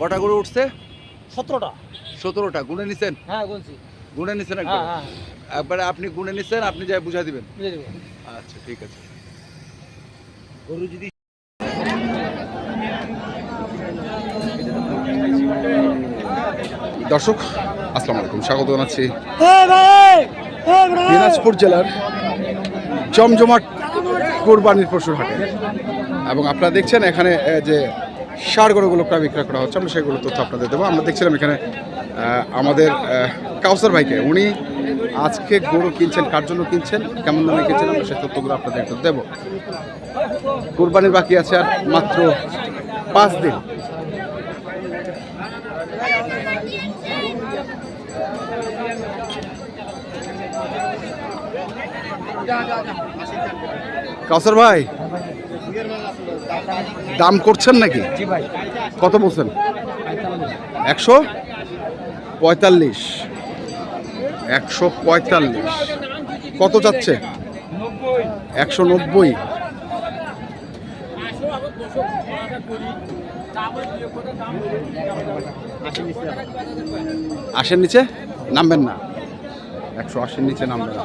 কটা গরু উঠছে? সতেরোটা। সতেরোটা। গুনে নিছেন? হ্যাঁ বলছি গুনে নিছেন হ্যাঁ একবার? হ্যাঁ একবারে আপনি গুনে নিছেন আপনি যাই বুঝা দিবেন। আচ্ছা ঠিক আছে। গরু যদি দর্শক আসসালামু আলাইকুম। স্বাগত জানাচ্ছি দিনাজপুর জেলার জমজমাট কোরবানির পশুর হাটে। এবং আপনারা দেখছেন এখানে যে সার গরুগুলো প্রায় বিক্রয় করা হচ্ছে, আমরা সেগুলো তথ্য আপনাদের দেবো। আমরা দেখছিলাম এখানে আমাদের কাউসার ভাইকে। উনি আজকে গরু কিনছেন, কার জন্য কিনছেন, কেমন দামে কিনছেন, আমরা সেই তথ্যগুলো আপনাদের একটু দেবো। কোরবানির বাকি আছে আর মাত্র পাঁচ দিন। কাউসার ভাই দাম করছেন নাকি? কত বলছেন? একশো পঁয়তাল্লিশ। একশো পঁয়তাল্লিশ। কত যাচ্ছে? একশো নব্বই। আশের নিচে? নামবেন না। একশো আশির নিচে নামবেন না।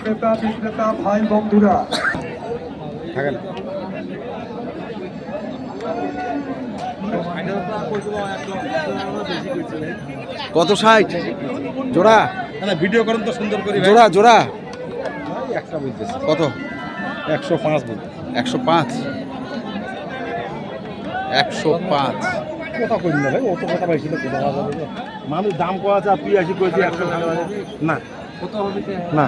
ক্রেতা বিক্রেতা ভাই বন্ধুরা থাকেন কত ষাট? জোড়া? না ভিডিও করেন তো সুন্দর করে জোড়া জোড়া? একটা বলতেছে কত? একশো পাঁচ বলতে একশো পাঁচ একশো পাঁচ। কথা কই না ভাই অত কথা পাইছিল মানুষ দাম করা আছে আপনি আসি করেছি একশো না। না।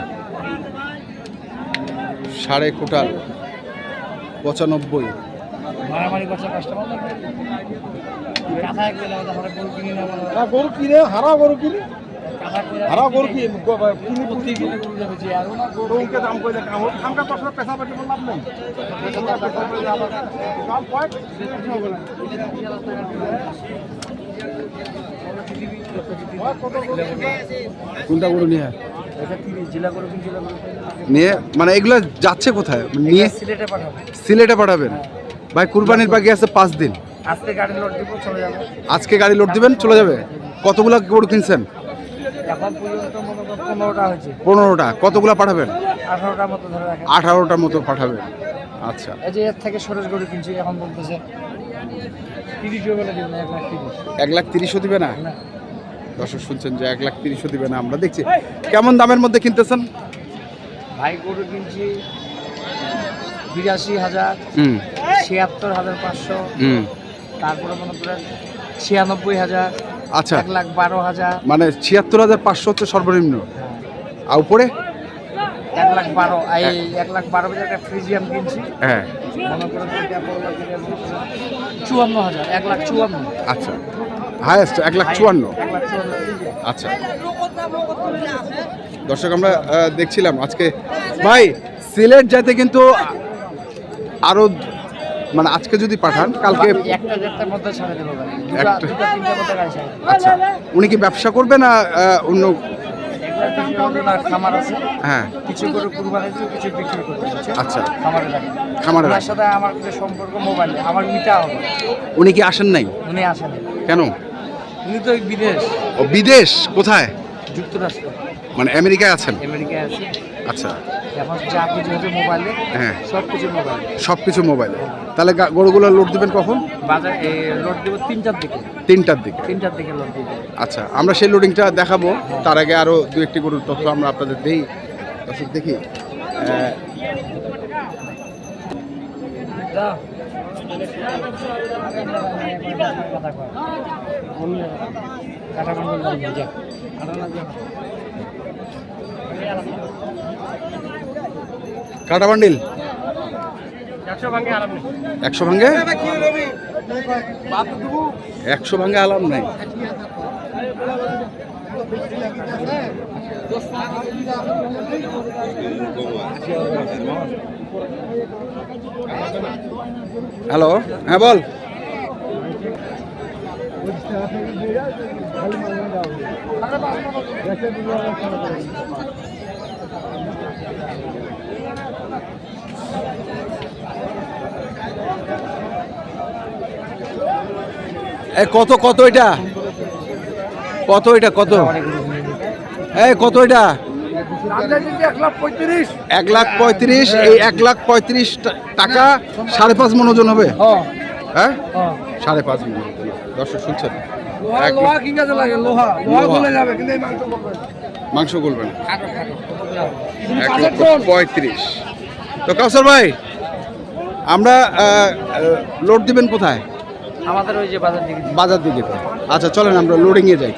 সাড়ে কোটাল পঁচানব্বই। গরু কিনে হারা গরু কিনে। কয়? কোনটা গরু নিয়ে? নিয়ে মানে এগুলো যাচ্ছে কোথায়? নিয়ে সিলেটে পাঠাবো। সিলেটে পাঠাবেন? ভাই কুরবানির বাকি আছে পাঁচ দিন। আজকে গাড়ি লোড দিব চলে যাব। আজকে গাড়ি লোড দিবেন চলে যাবে। কতগুলো গরু কিনছেন? এখন পর্যন্ত পনেরোটা হয়েছে। পনেরোটা। কতগুলো পাঠাবেন? আঠারোটার মতো ধরে রাখেন। আঠারোটার মতো পাঠাবেন। আচ্ছা। এই যে এর থেকে সরেশ গরু কিনছি এখন বলতেছে এক লাখ তিরিশও দিবে না? না। দর্শক শুনছেন যে এক লাখ তিরিশও দিবে না আমরা দেখছি। কেমন দামের মধ্যে কিনতেছেন? ভাই গরু কিনছি বিরাশি হাজার ছিয়াত্তর হাজার পাঁচশো তারপরে মনে করেন ছিয়ানব্বই হাজার আচ্ছা। এক লাখ বারো হাজার। মানে ছিয়াত্তর হাজার পাঁচশো হচ্ছে সর্বনিম্ন। আর উপরে? এক লাখ বারো এই এক লাখ বারো হাজার একটা ফ্রিজিয়াম কিনছি। হ্যাঁ? চুয়ান্ন হাজার এক লাখ চুয়ান্ন। আচ্ছা। হায়েস্ট এক লাখ চুয়ান্ন। আচ্ছা। দর্শক আমরা দেখছিলাম আজকে। ভাই সিলেট যাইতে কিন্তু আরও মানে আজকে যদি পাঠান কালকে আচ্ছা। উনি কি ব্যবসা করবে না অন্য হ্যাঁ। কিছু করে কুরবানি কিছু বিক্রি করতে আচ্ছা। খামারে খামারে ওনার সাথে আমার সম্পর্ক মোবাইলে আমার মিটা হবে। উনি কি আসেন নাই? উনি আসেন কেন? উনি তো বিদেশ। ও বিদেশ? কোথায়? যুক্তরাষ্ট্র। মানে আমেরিকায় আছেন? আমেরিকায় আচ্ছা। এখন যা কিছু হচ্ছে মোবাইলে হ্যাঁ। সব কিছু মোবাইলে। সব কিছু মোবাইলে। তাহলে গরুগুলো লোড দিবেন কখন? বাজার লোড দেবো তিনটার দিকে। তিনটার দিকে। তিনটার দিকে লোড দিব আচ্ছা আমরা সেই লোডিংটা দেখাবো। তার আগে আরও দু একটি গরুর তথ্য আমরা আপনাদের দিই। দর্শক দেখি। কাটা কাটা বান্ডিল? একশো ভাঙে একশো ভাঙ্গে একশো ভাঙ্গে আলাম নাই। হ্যালো হ্যাঁ বল। এ কত কত এটা? কত এটা কত? এই কত এটা? এক লাখ পঁয়ত্রিশ এই এক লাখ পঁয়ত্রিশ টাকা সাড়ে পাঁচ মন ওজন হবে? হ্যাঁ? সাড়ে পাঁচ মন। দর্শক শুনছেন? মাংস গলবে। না। এক লক্ষ পঁয়ত্রিশ। তো কাউসার ভাই আমরা লোড দিবেন কোথায়? আমাদের ওই যে বাজার দিকে। বাজার দিকে। আচ্ছা চলেন আমরা লোডিংয়ে যাই।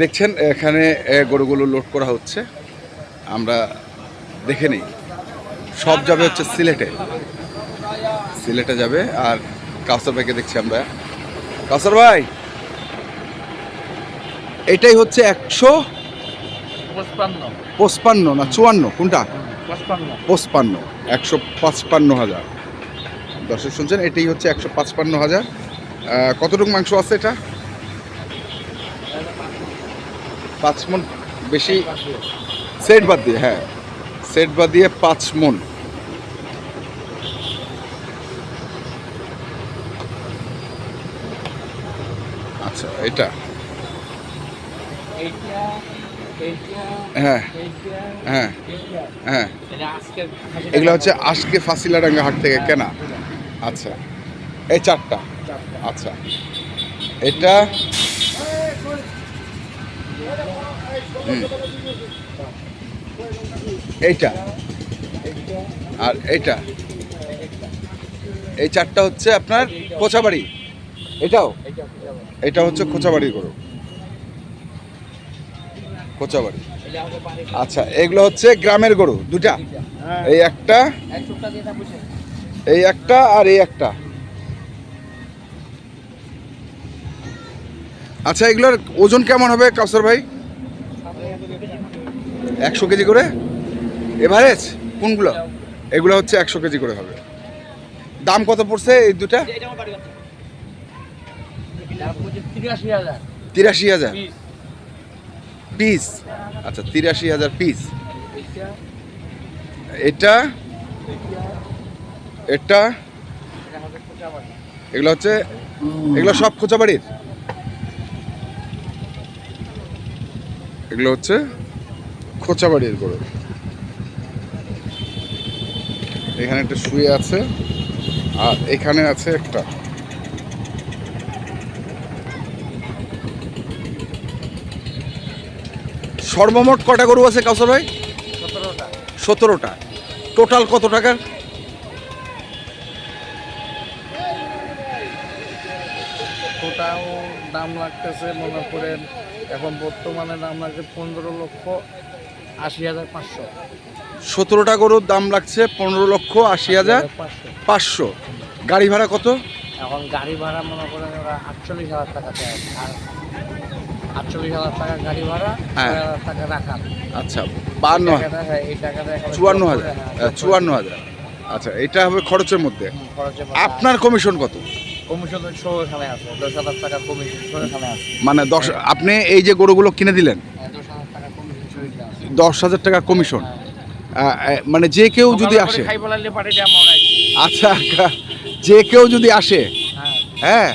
দেখছেন এখানে গরুগুলো লোড করা হচ্ছে। আমরা দেখে নিই। সব যাবে হচ্ছে সিলেটে। সিলেটে যাবে আর কাউসার ভাইকে দেখছি আমরা। কাউসার ভাই এটাই হচ্ছে একশো পঁচপান্ন। না চুয়ান্ন কোনটা? পঁচপান্ন। পঁচপান্ন একশো পাঁচপান্ন হাজার। দর্শক শুনছেন এটাই হচ্ছে একশো পাঁচপান্ন হাজার। কতটুকু মাংস আছে এটা? পাঁচ মন বেশি? সেট বাদ দিয়ে হ্যাঁ। সেট বাদ দিয়ে পাঁচ মন আচ্ছা এটা। হ্যাঁ হ্যাঁ হ্যাঁ। এগুলো হচ্ছে আজকে ফাঁসিলাডাঙ্গা হাট থেকে কেনা। আচ্ছা এই চারটা। আচ্ছা এটা। এইটা। আর এইটা। এই চারটা হচ্ছে আপনার কোচাবাড়ি। এটাও? এটা হচ্ছে খোঁচাবাড়ির গরু। খোঁচাবাড়ি। আচ্ছা এগুলো হচ্ছে গ্রামের গরু দুটা এই একটা এই একটা আর এই একটা। আচ্ছা এগুলোর ওজন কেমন হবে কাউসার ভাই? একশো কেজি করে? এভারেজ? কোনগুলো? এগুলো হচ্ছে একশো কেজি করে হবে। দাম কত পড়ছে এই দুটা তিরাশি হাজার। পিস। আচ্ছা তিরাশি হাজার পিস। এটা? এটা? এগুলো হচ্ছে এগুলো সব খোঁচাবাড়ির? এগুলো হচ্ছে খোঁচাবাড়ির গরু। এখানে একটা শুয়ে আছে আর এখানে আছে একটা। সর্বমোট কটা গরু আছে কাউসার ভাই? সতেরোটা। টোটাল কত টাকার? ওটাও দাম লাগতেছে মনে করেন এখন বর্তমানে দাম লাগছে পনেরো লক্ষ আশি হাজার পাঁচশো। সতেরোটা গরুর দাম লাগছে পনেরো লক্ষ আশি হাজার পাঁচশো পাঁচশো। গাড়ি ভাড়া কত? এখন গাড়ি ভাড়া মনে করেন ওরা আটচল্লিশ হাজার টাকা দেয়। আর আটচল্লিশ হাজার টাকা গাড়ি ভাড়া হ্যাঁ। টাকা রাখা। আচ্ছা চুয়ান্ন হাজার। হ্যাঁ, চুয়ান্ন হাজার। আচ্ছা এটা হবে খরচের মধ্যে। আপনার কমিশন কত? মানে দশ আপনি এই যে গরুগুলো কিনে দিলেন হ্যাঁ, দশ হাজার টাকা কমিশন মানে যে কেউ যদি আসে ওরাই আচ্ছা যে কেউ যদি আসে হ্যাঁ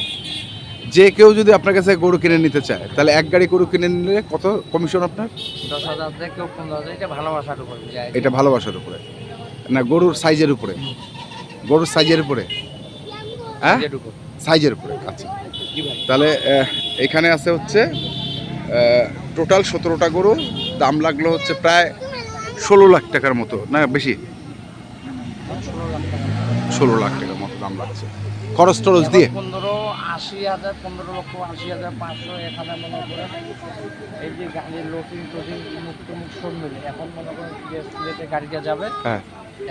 যে কেউ যদি আপনার কাছে গরু কিনে নিতে চায় তাহলে এক গাড়ি গরু কিনে নিলে কত কমিশন আপনার? দশ হাজার থেকে পনেরো হাজার এটা ভালোবাসার উপর এটা ভালোবাসার উপরে। না গরুর সাইজের উপরে। গরুর সাইজের উপরে। হ্যাঁ? সাইজের উপরে। আচ্ছা। তাহলে এখানে আছে হচ্ছে টোটাল সতেরোটা গরু দাম লাগল হচ্ছে প্রায় ষোলো লাখ টাকার মতো না বেশি? ষোলো লাখ টাকার মতো দাম লাগছে খরচ টরচ দিয়ে? পনেরো আশি হাজার পনেরো লক্ষ আশি হাজার পাঁচশো এক হাজার মনে করেন এই যে গাড়ির লোকিং টোকিং মুখ সব মিলে। এখন মনে করেন সিলেটে গাড়িটা যাবে। হ্যাঁ।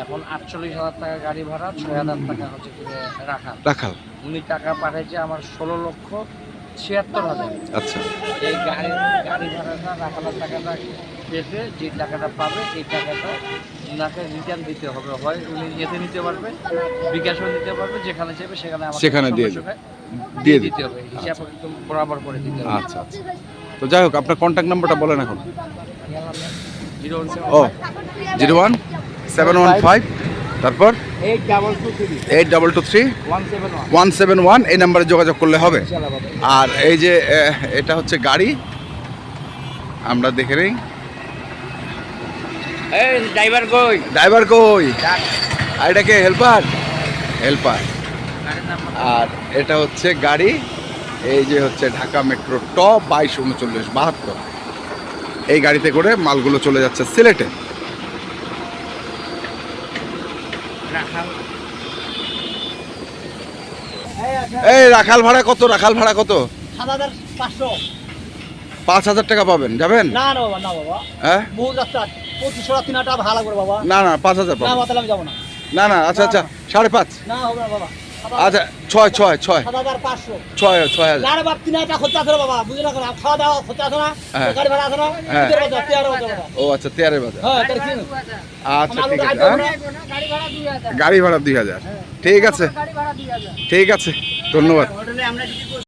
এখন আটচল্লিশ হাজার টাকা গাড়ি ভাড়া ছয় হাজার টাকা হচ্ছে কি রাখা রাখাল। উনি টাকা পাঠাইছে আমার ষোলো লক্ষ ছিয়াত্তর হাজার। আচ্ছা। এই গাড়ি গাড়ি ভাড়াটা রাখানোর টাকাটা পেতে যে টাকাটা পাবে এই টাকাটা ওনাকে রিটার্ন দিতে হবে। হয় উনি এতে নিতে পারবে বিকাশও নিতে পারবে যেখানে যাবে সেখানে সেখানে দিয়ে দিয়ে দিতে হবে। হিসাব একদম বরাবর করে দিতে হবে। আচ্ছা আচ্ছা। তো যাই হোক আপনার কন্ট্যাক্ট নাম্বারটা বলেন এখন। Zero o zero one seven one five. তারপর? Eight double two three. Eight double two three one seven one one seven one এই নাম্বারে যোগাযোগ করলে হবে। আর এই যে এটা হচ্ছে গাড়ি। আমরা দেখে নেই। এই ড্রাইভার কই? ড্রাইভার কই? আর এটা কে হেল্পার? হেল্পার। আর এটা হচ্ছে গাড়ি। এই যে হচ্ছে ঢাকা মেট্রো ট বাইশ উনচল্লিশ বাহাত্তর। এই গাড়িতে করে মালগুলো চলে যাচ্ছে সিলেটে। এই রাখাল ভাড়া কত? রাখাল ভাড়া কত? সাত হাজার পাঁচশো। পাঁচ হাজার টাকা পাবেন। যাবেন? না না বাবা না বাবা। হ্যাঁ? পঁচিশশো তিন হাজার ভাড়া করে বাবা। না না পাঁচ হাজার না পাবেন। না। না না আচ্ছা আচ্ছা সাড়ে পাঁচ। না হবে বাবা। আচ্ছা ছয় ছয় ছয়। ছয় ছয় হাজার। গাড়ি বাপ তিন হাজার খরচা আছে বাবা বুঝে না? কেন খাওয়া দাওয়া খরচা আছে না? হ্যাঁ। গাড়ি ভাড়া আছে না? হ্যাঁ। ও আচ্ছা তেয়ারে বাজার। হ্যাঁ আচ্ছা ঠিক আছে? গাড়ি ভাড়া দুই হাজার। ঠিক আছে। ঠিক আছে ধন্যবাদ। হোটেলে আমরা যদি